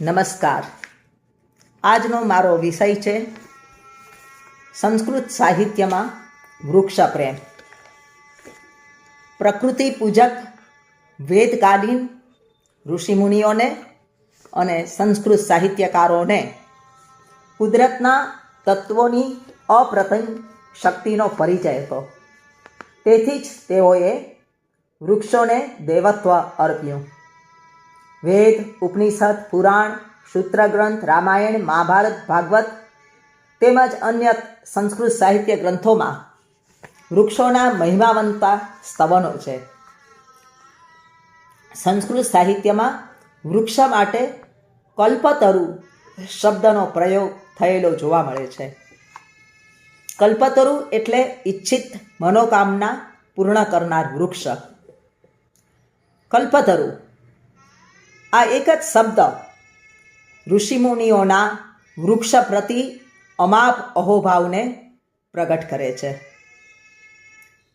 નમસ્કાર. આજનો મારો વિષય છે સંસ્કૃત સાહિત્યમાં વૃક્ષ પ્રેમ પ્રકૃતિ પૂજક, વેદકાલીન ઋષિમુનિઓને અને સંસ્કૃત સાહિત્યકારોને કુદરતના તત્વોની અપ્રતિમ શક્તિનો પરિચય હતો. તેથી જ તેઓએ વૃક્ષોને દેવત્વ અર્પ્યું. વેદ, ઉપનિષદ, પુરાણ, સૂત્રગ્રંથ, રામાયણ, મહાભારત, ભાગવત તેમજ અન્ય સંસ્કૃત સાહિત્ય ગ્રંથોમાં વૃક્ષોના મહિમાવંતા સ્તવનો છે. સંસ્કૃત સાહિત્યમાં વૃક્ષ માટે કલ્પતરુ શબ્દનો પ્રયોગ થયેલો જોવા મળે છે. કલ્પતરુ એટલે ઈચ્છિત મનોકામના પૂર્ણ કરનાર વૃક્ષ. કલ્પતરુ આ એક જ શબ્દ. ઋષિમુનિઓના વૃક્ષ પ્રતિ અમાપ અહોભાવને પ્રગટ કરે છે.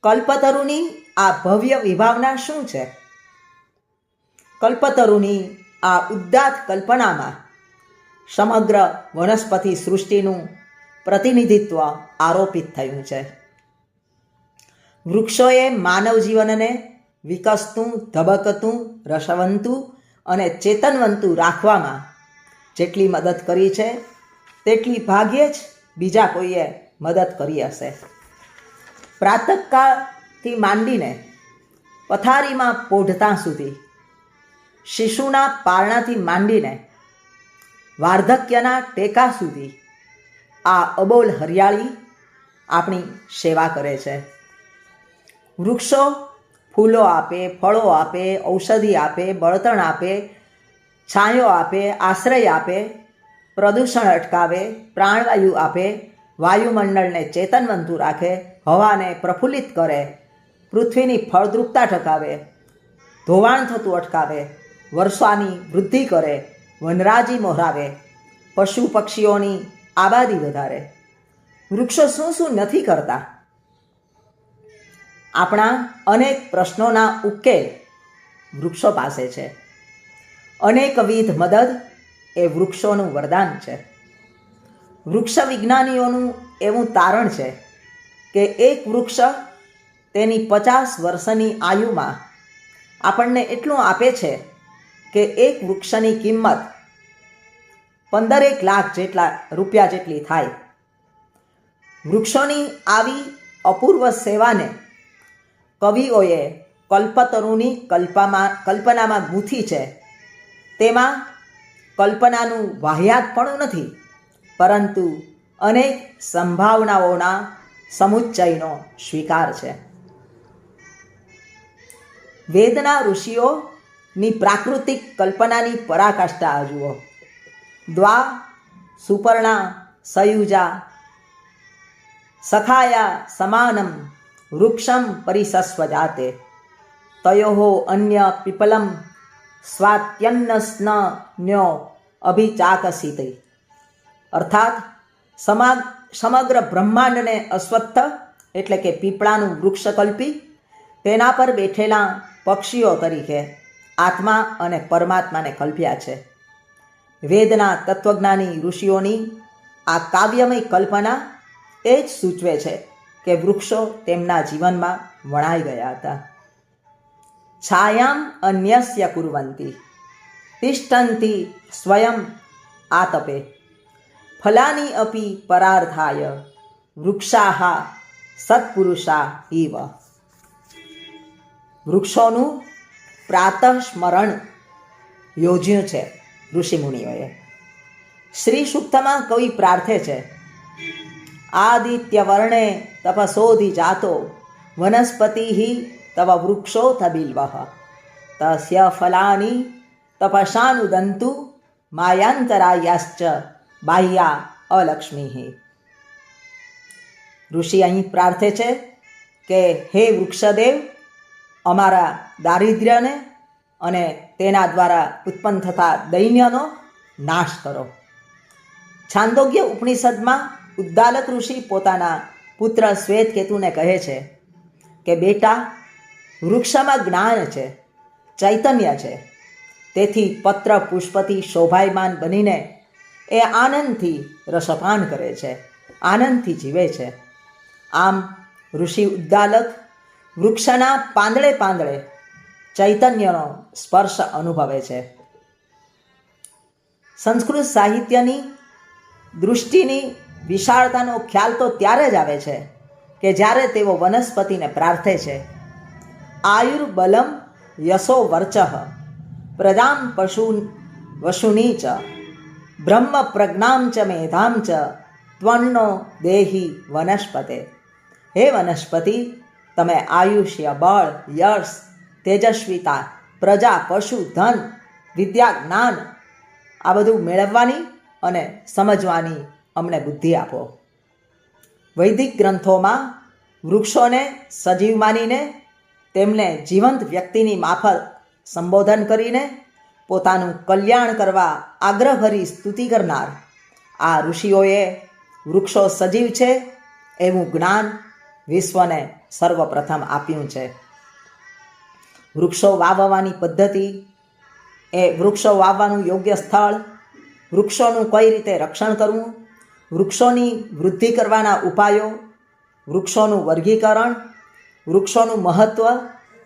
કલ્પતરુની આ ભવ્ય વિભાવના શું છે? કલ્પતરુની આ ઉદ્દાત કલ્પનામાં સમગ્ર વનસ્પતિ સૃષ્ટિનું પ્રતિનિધિત્વ આરોપિત થયું છે. વૃક્ષોએ માનવ જીવનને વિકસતું, ધબકતું, રસવંતું અને ચેતનવંતું રાખવામાં જેટલી મદદ કરી છે, તેટલી ભાગ્યે જ બીજા કોઈએ મદદ કરી હશે. પ્રાતકાળથી માંડીને પથારીમાં પોઢતા સુધી, શિશુના પારણાથી માંડીને વાર્ધક્યના ટેકા સુધી આ અબોલ હરિયાળી આપણી સેવા કરે છે. વૃક્ષો ફૂલો આપે, ફળો આપે, ઔષધિ આપે, બળતણ આપે, છાંયો આપે, આશ્રય આપે, પ્રદૂષણ અટકાવે, પ્રાણવાયુ આપે, વાયુમંડળને ચેતનવંતું રાખે, હવાને પ્રફુલ્લિત કરે, પૃથ્વીની ફળદ્રુપતા ટકાવે ધોવાણ થતું અટકાવે, વર્ષાની વૃદ્ધિ કરે, વનરાજી મોહરાવે, પશુ પક્ષીઓની આબાદી વધારે. વૃક્ષો શું શું નથી કરતા? આપણા અનેક પ્રશ્નોના ઉકેલ વૃક્ષો પાસે છે. અનેકવિધ મદદ એ વૃક્ષોનું વરદાન છે. વૃક્ષ વિજ્ઞાનીઓનું એવું તારણ છે કે એક વૃક્ષ તેની પચાસ વર્ષની આયુમાં આપણને એટલું આપે છે કે એક વૃક્ષની કિંમત પંદરેક લાખ જેટલા રૂપિયા જેટલી થાય. વૃક્ષોની આવી અપૂર્વ સેવાને કવિઓએ કલ્પતરુની કલ્પામાં, કલ્પનામાં ગૂંથી છે. તેમાં કલ્પનાનું વાહ્યાતપણું નથી, પરંતુ અનેક સંભાવનાઓના સમુચ્ચયનો સ્વીકાર છે. વેદના ઋષિઓની પ્રાકૃતિક કલ્પનાની પરાકાષ્ઠા જુઓ. દ્વા, સુપર્ણા, સયુજા, સખાયા સમાનમ વૃક્ષમ પરિસસ્વ જાતે તયો અન્ય પીપલમ સ્વાત્યન્નસ્ન્યો અભિચાકસિત. અર્થાત, સમાગ, સમગ્ર બ્રહ્માંડને અસ્વત્થ, એટલે કે પીપળાનું વૃક્ષ કલ્પી તેના પર બેઠેલા પક્ષીઓ તરીકે આત્મા અને પરમાત્માને કલ્પ્યા છે. વેદના તત્વજ્ઞાની ઋષિઓની આ કાવ્યમય કલ્પના એ જ સૂચવે છે. કે વૃક્ષો તેમના જીવનમાં વણાઈ ગયા હતા. છાયામ અન્યસ્ય કુર્વંતી. તિષ્ઠંતી સ્વયં આતપે. ફલાની અપી પરાર્થાય. વૃક્ષાહા સત્પુરુષા ઇવ વૃક્ષોનું પ્રાતઃ સ્મરણ યોજ્યું છે ઋષિમુનિઓએ. શ્રી સુક્તમાં કવિ પ્રાર્થે છે? આદિત્ય વર્ણે તપસોધિ જાતો વનસ્પતિ તવ વૃક્ષો બિલ્વ તસ્ય ફલાની તપસાનુદંતુ માયાંતરાયાશ્ચ બાહ્યા અલક્ષ્મી ઋષિ અહીં પ્રાર્થે છે કે હે વૃક્ષદેવ અમારા દારિદ્ર્યને અને તેના દ્વારા ઉત્પન્ન થતા દૈન્યનો નાશ કરો છાંદોગ્ય ઉપનિષદમાં ઉદ્દાલક ઋષિ પોતાના પુત્ર શ્વેતકેતુને કહે છે કે, બેટા, વૃક્ષમાં જ્ઞાન છે, ચૈતન્ય છે. તેથી પત્ર પુષ્પથી શોભાયમાન બનીને એ આનંદથી રસપાન કરે છે, આનંદથી જીવે છે. આમ ઋષિ ઉદ્દાલક વૃક્ષના પાંદડે પાંદડે ચૈતન્યનો સ્પર્શ અનુભવે છે. સંસ્કૃત સાહિત્યની દૃષ્ટિની વિશાળતાનો ખ્યાલ તો ત્યારે જ આવે છે કે જ્યારે તેઓ વનસ્પતિને પ્રાર્થે છે. આયુર્બલમ યશો વર્ચઃ પ્રદામ પશુ વશુની ચ, બ્રહ્મ પ્રજ્ઞામ ચ મેધામ ચ ત્વન્નો દેહી વનસ્પતે. હે વનસ્પતિ, તમે આયુષ્ય, બળ, યશ તેજસ્વીતા પ્રજા, પશુ, ધન, વિદ્યા, જ્ઞાન આ બધું મેળવવાની અને સમજવાની અમને બુદ્ધિ આપો. વૈદિક ગ્રંથોમાં વૃક્ષોને સજીવ માનીને, તેમને જીવંત વ્યક્તિની માફત સંબોધન કરીને પોતાનું કલ્યાણ કરવા આગ્રહભરી સ્તુતિ કરનાર આ ઋષિઓએ વૃક્ષો સજીવ છે એવું જ્ઞાન વિશ્વને સર્વપ્રથમ આપ્યું છે. વૃક્ષો વાવવાની પદ્ધતિ એ વૃક્ષો વાવવાનું યોગ્ય સ્થળ, વૃક્ષોનું કઈ રીતે રક્ષણ કરવું વૃક્ષોની વૃદ્ધિ કરવાના ઉપાયો, વૃક્ષોનું વર્ગીકરણ, વૃક્ષોનું મહત્ત્વ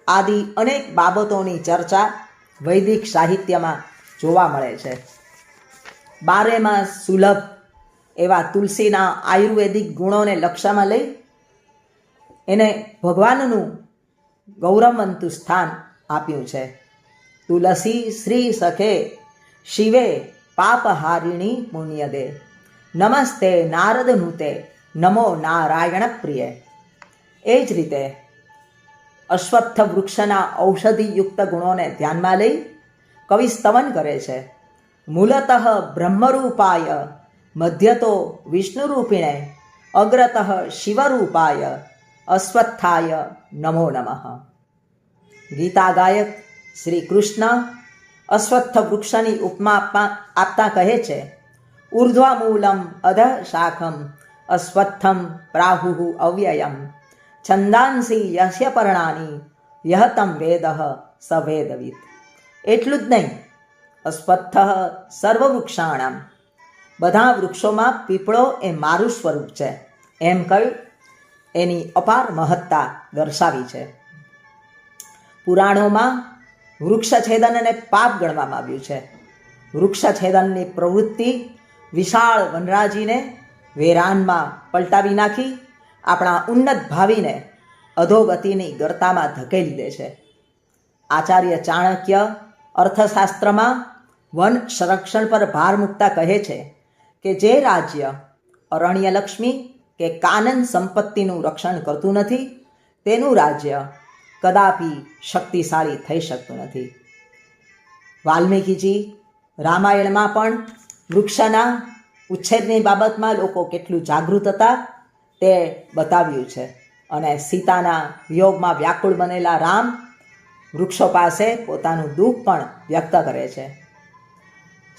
આદિ અનેક બાબતોની ચર્ચા વૈદિક સાહિત્યમાં જોવા મળે છે. બારેમાં સુલભ એવા તુલસીના આયુર્વેદિક ગુણોને લક્ષ્યમાં લઈ એને ભગવાનનું ગૌરવવંતું સ્થાન આપ્યું છે. તુલસી શ્રી સખે શિવે પાપહારિણી પુણ્યદે નમસ્તે નારદ નૃતે, નમો નારાયણ પ્રિય. એ જ રીતે અશ્વત્થ વૃક્ષના ઔષધિયુક્ત ગુણોને ધ્યાનમાં લઈ કવિ સ્તવન કરે છે. મૂલતઃ બ્રહ્મરૂપાય, મધ્યતો વિષ્ણુરૂપિણે, અગ્રતઃ શિવરૂપાય, અશ્વત્થાય નમો નમઃ. ગીતા ગાયક શ્રી કૃષ્ણ અશ્વત્થ વૃક્ષની ઉપમા આપતા કહે છે ઉર્ધ્વમૂલમ અધ શાખમ અસ્વત્થમ પ્રાહુ અવ્યયમ છંદાંસી યસ્ય પર્ણાની યહતમ વેદ સ એટલું જ નહીં અસ્વત્થ સર્વવૃક્ષાણામ બધા વૃક્ષોમાં પીપળો એ મારું સ્વરૂપ છે। એમ કહ્યું એની અપાર મહત્તા દર્શાવી છે। પુરાણોમાં વૃક્ષછેદનને પાપ ગણવામાં આવ્યું છે। વૃક્ષછેદનની પ્રવૃત્તિ વિશાળ વનરાજીને વેરાનમાં પલટાવી નાખી, આપણા ઉન્નત ભાવિને અધોગતિની ગર્તામાં ધકેલી દે છે. આચાર્ય ચાણક્ય અર્થશાસ્ત્રમાં વન સંરક્ષણ પર ભાર મૂકતા કહે છે કે જે રાજ્ય અરણ્યલક્ષ્મી કે કાનન સંપત્તિનું રક્ષણ કરતું નથી, તેનું રાજ્ય કદાપી શક્તિશાળી થઈ શકતું નથી. વાલ્મીકીજી રામાયણમાં પણ વૃક્ષના ઉચ્છેદની બાબતમાં લોકો કેટલું જાગૃત હતા તે બતાવ્યું છે. અને સીતાના વિયોગમાં વ્યાકુળ બનેલા રામ વૃક્ષો પાસે પોતાનું દુઃખ પણ વ્યક્ત કરે છે.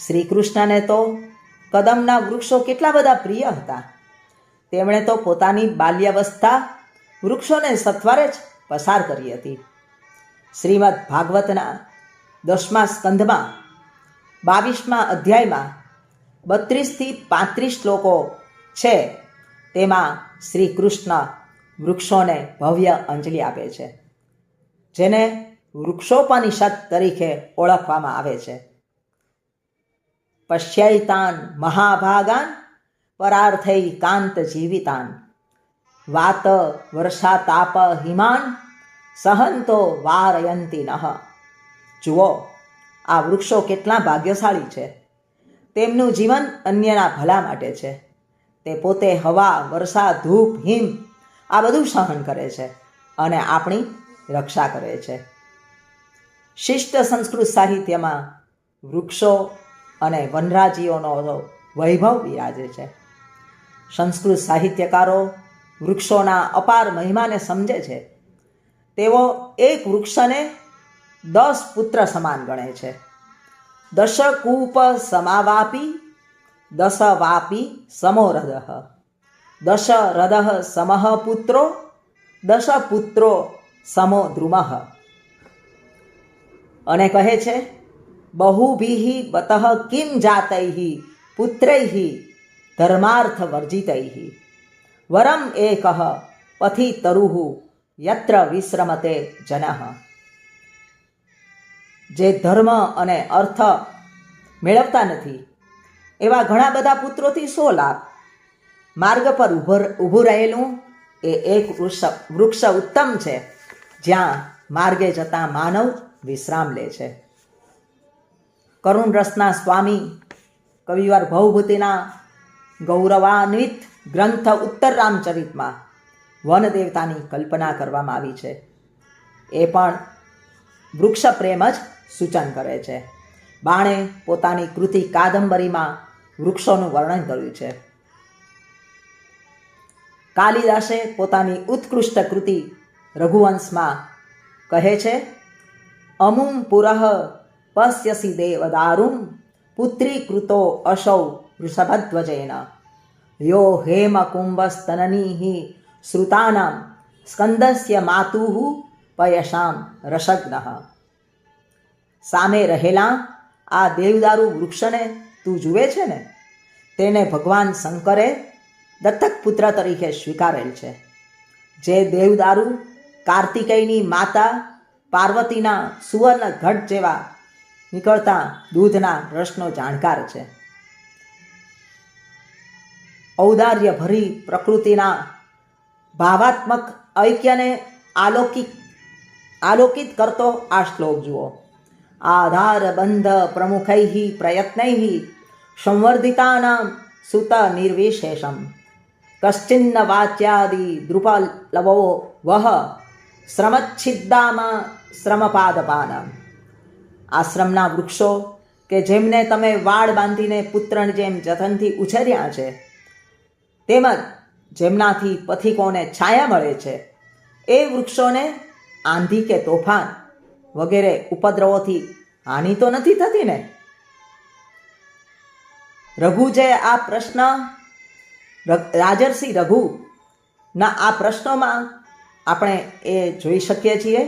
શ્રી કૃષ્ણને તો કદમના વૃક્ષો કેટલા બધા પ્રિય હતા. તેમણે તો પોતાની બાલ્યાવસ્થા વૃક્ષોને સત્વરે જ પસાર કરી હતી. શ્રીમદ ભાગવતના દસમા સ્કંધમાં બાવીસમા અધ્યાયમાં બત્રીસથી પાંત્રીસ શ્લોકો છે. તેમાં શ્રી કૃષ્ણ વૃક્ષોને ભવ્ય અંજલિ આપે છે, જેને વૃક્ષોપનિષદ તરીકે ઓળખવામાં આવે છે. પશ્યૈતાન મહાભાગાન, પરાર્થૈ કાંત જીવિતાન, વાત વર્ષા તાપ હિમાન, સહંતો વારયંતી નહ. જુઓ, આ વૃક્ષો કેટલા ભાગ્યશાળી છે. તેમનું જીવન અન્યના ભલા માટે છે. તે પોતે હવા વર્ષા ધૂપ, હિમ, આ બધું સહન કરે છે અને આપણી રક્ષા કરે છે. શિષ્ટ સંસ્કૃત સાહિત્યમાં વૃક્ષો અને વનરાજીઓનો વૈભવ બિરાજે છે. સંસ્કૃત સાહિત્યકારો વૃક્ષોના અપાર મહિમાને સમજે છે. તેઓ એક વૃક્ષને દસ પુત્ર સમાન ગણે છે. દશ કૂપ સમાવાપી દશવાપી વાપી સમો સમહ પુત્રો દશ પુત્રો સમો દ્રુમઃ અને કહે છે બહુભિઃ બત કિમ જાતૈ પુત્રૈ ધર્માર્થ વર્જિતૈ વરમ એક પથિ તરુઃ યત્ર વિશ્રમતે જનઃ જે ધર્મ અને અર્થ મેળવતા નથી, એવા ઘણા બધા પુત્રોથી સો લાભ માર્ગ પર ઉભર, ઊભું રહેલું એ એક વૃક્ષ વૃક્ષ ઉત્તમ છે, જ્યાં માર્ગે જતા માનવ વિશ્રામ લે છે. કરુણ રસના સ્વામી કવિવાર ભવભૂતિના ગૌરવાન્વિત ગ્રંથ ઉત્તર રામચરિતમાં વન દેવતાની કલ્પના કરવામાં આવી છે. એ પણ વૃક્ષ પ્રેમ જ સૂચન કરે છે. બાણે પોતાની કૃતિ કાદંબરીમાં વૃક્ષોનું વર્ણન કર્યું છે. કાલિદાસે પોતાની ઉત્કૃષ્ટ કૃતિ રઘુવંશમાં કહે છે, અમુમ પુરહ પશ્યસી દેવદારુમ પુત્રી કૃતો અશૌ વૃષભધ્વજેન. યો હેમ કુંભસ્તનની શ્રુતાનામ સ્કંદસ્ય માતુઃ પયશામ રસગ્નઃ. સામે રહેલા આ દેવદારુ વૃક્ષને તું જુએ છે ને? તેને ભગવાન શંકરે દત્તક પુત્ર તરીકે સ્વીકારેલ છે. જે દેવદારુ કાર્તિકેયની માતા પાર્વતીના સુવર્ણ ઘટ જેવા નીકળતા દૂધના રસનો જાણકાર છે. ઔદાર્ય ભરી પ્રકૃતિના ભાવાત્મક ઐક્યને આલોકિક, આલોકિત કરતો આ શ્લોક જુઓ. પ્રયત્નૈ સંવર્ધિતાનામ સુત નિર્વિશેષમ કશ્ચિન્ન વાચ્યાદિ દ્રુપલવો વહ શ્રમચ્છિદ્દામાં શ્રમપાદપાનામ આશ્રમના વૃક્ષો કે જેમને તમે વાળ બાંધીને પુત્રની જેમ જતનથી ઉછેર્યા છે, તેમજ જેમનાથી પથિકોને છાયા મળે છે, એ વૃક્ષોને આંધી કે તોફાન વગેરે ઉપદ્રવોથી હાનિ તો નથી થતી ને? રઘુજે આ પ્રશ્ન રાજર્ષિ રઘુના આ પ્રશ્નોમાં આપણે એ જોઈ શકીએ છીએ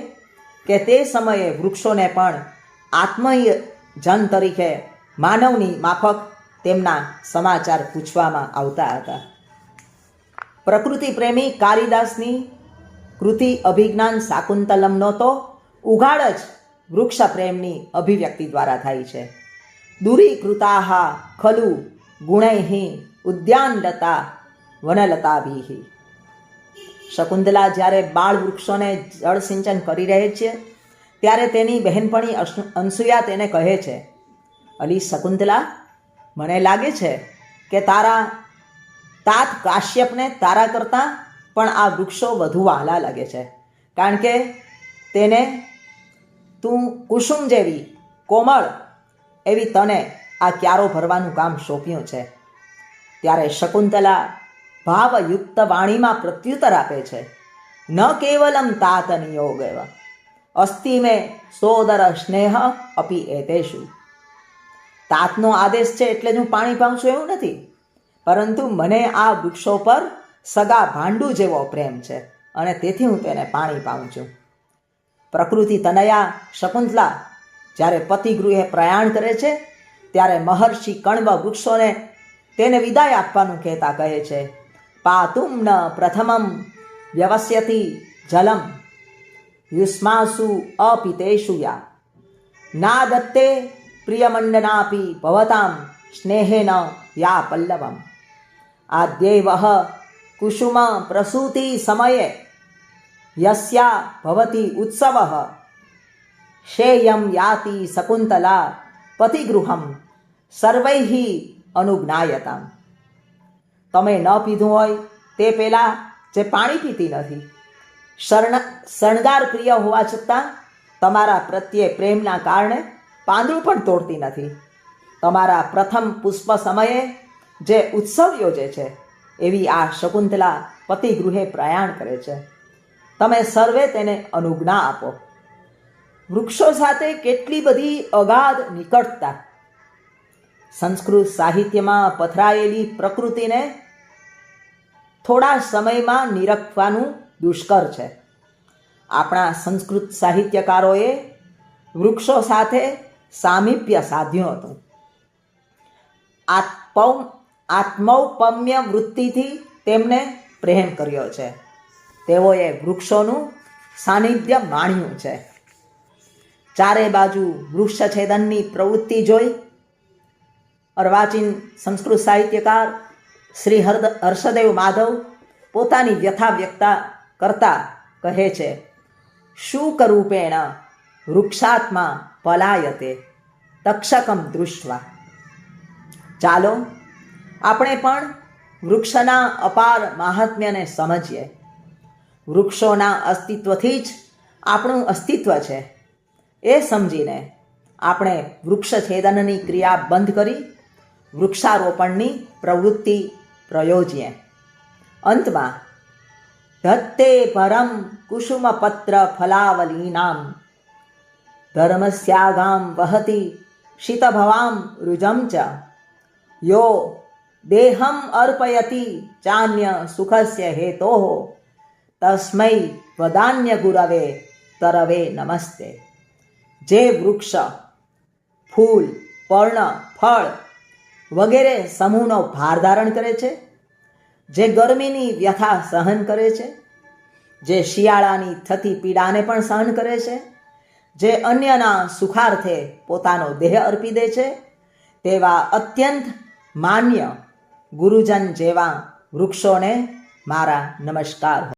કે તે સમયે વૃક્ષોને પણ આત્મય જન તરીકે માનવની માફક તેમના સમાચાર પૂછવામાં આવતા હતા. પ્રકૃતિ પ્રેમી કાલિદાસની કૃતિ અભિજ્ઞાન શાકુંતલમનો તો ઉઘાડ જ વૃક્ષ પ્રેમની અભિવ્યક્તિ દ્વારા થાય છે. દૂરીકૃતાહ ખલુ ગુણૈઃ ઉદ્યાનલતા વનલતાભિઃ. શકુંતલા જ્યારે બાળ વૃક્ષોને જળસિંચન કરી રહે છે, ત્યારે તેની બહેનપણી અંસુયા તેને કહે છે, અલી શકુંતલા, મને લાગે છે કે તારા તાત કાશ્યપને તારા કરતાં પણ આ વૃક્ષો વધુ વહાલા લાગે છે, કારણ કે તેને તું કુસુમ જેવી, કોમળ, એવી તને આ ક્યારો ભરવાનું કામ સોંપ્યું છે. ત્યારે શકુંતલા ભાવયુક્ત વાણીમાં પ્રત્યુત્તર આપે છે. ન કેવલમ તાત નિયોગ એવ, અસ્તિ મે સોદર સ્નેહ અપી એતેષુ. તાતનો આદેશ છે એટલે જ હું પાણી પાઉં છું એવું નથી. પરંતુ મને આ વૃક્ષો પર સગા ભાંડુ જેવો પ્રેમ છે અને તેથી હું તેને પાણી પાઉં છું. પ્રકૃતિ તનયા શકુંતલા જ્યારે પતિગૃહે પ્રયાણ કરે છે, ત્યારે મહર્ષિ કણવ વૃક્ષોને તેને વિદાય આપવાનું કહેતા કહે છે. પાતુમ ન પ્રથમમ વ્યવસ્યતિ જલમ યુષ્માસુ અપિતેષુ યા. ના દત્તે પ્રિયમંડનાપી ભવતામ સ્નેહેન યા પલ્લવમ. આદ્યૈવહ કુસુમ પ્રસૂતિ સમયે યસ્યા ભવતી ઉત્સવ શેયમ યાતિ શકુંતલા પતિગૃહમ સર્વૈઃ અનુજ્ઞાયતામ તમે ન પીધું હોય તે પહેલાં જે પાણી પીતી નથી શરણ શણગાર પ્રિય હોવા છતાં તમારા પ્રત્યે પ્રેમના કારણે પાંદડું પણ તોડતી નથી તમારા પ્રથમ પુષ્પ સમયે જે ઉત્સવ યોજે છે એવી આ શકુંતલા પતિગૃહે પ્રયાણ કરે છે તમે સર્વે તેને અનુજ્ઞા આપો. વૃક્ષો સાથે કેટલી બધી અગાધ નિકટતા સંસ્કૃત સાહિત્યમાં પથરાયેલી પ્રકૃતિને થોડા સમયમાં નિરખવાનું દુષ્કર છે. આપણા સંસ્કૃત સાહિત્યકારોએ વૃક્ષો સાથે સામીપ્ય સાધ્યું હતું. આત્મૌ, આત્મૌપમ્ય વૃત્તિથી તેમને પ્રેમ કર્યો છે. તેઓએ વૃક્ષોનું સાનિધ્ય માણ્યું છે. ચારે બાજુ વૃક્ષ છેદનની પ્રવૃત્તિ જોઈ અર્વાચીન સંસ્કૃત સાહિત્યકાર શ્રી હર્દ, હર્ષદેવ માધવ પોતાની વ્યથા વ્યક્તા કરતા કહે છે શુકરૂપેણ વૃક્ષાત્મા પલાયતે તક્ષકમ દૃષ્ટવા. ચાલો, આપણે પણ વૃક્ષના અપાર મહાત્મ્યને સમજીએ. વૃક્ષોના અસ્તિત્વથી જ આપણું અસ્તિત્વ છે. એ સમજીને આપણે વૃક્ષ છેદનની ક્રિયા બંધ કરી, વૃક્ષારોપણની પ્રવૃત્તિ પ્રયોજીએ. અંતમાં, ધત્તે પરમ કુસુમપત્ર ફલાવલીનામ, ધર્મસ્યાગામ વહતિ શીતભવામ રુજમ ચ, યો દેહમ અર્પયતી ચાન્ય સુખસ્ય હેતો તસ્મૈ વદાન્ય ગુરવે તરવે નમસ્તે જે વૃક્ષ ફૂલ પર્ણ ફળ વગેરે સમૂહનો ભાર ધારણ કરે છે, જે ગરમીની વ્યથા સહન કરે છે, જે શિયાળાની થતી પીડાને પણ સહન કરે છે, જે અન્યના સુખાર્થે પોતાનો દેહ અર્પી દે છે, તેવા અત્યંત માન્ય ગુરુજન જેવા વૃક્ષોને મારા નમસ્કાર.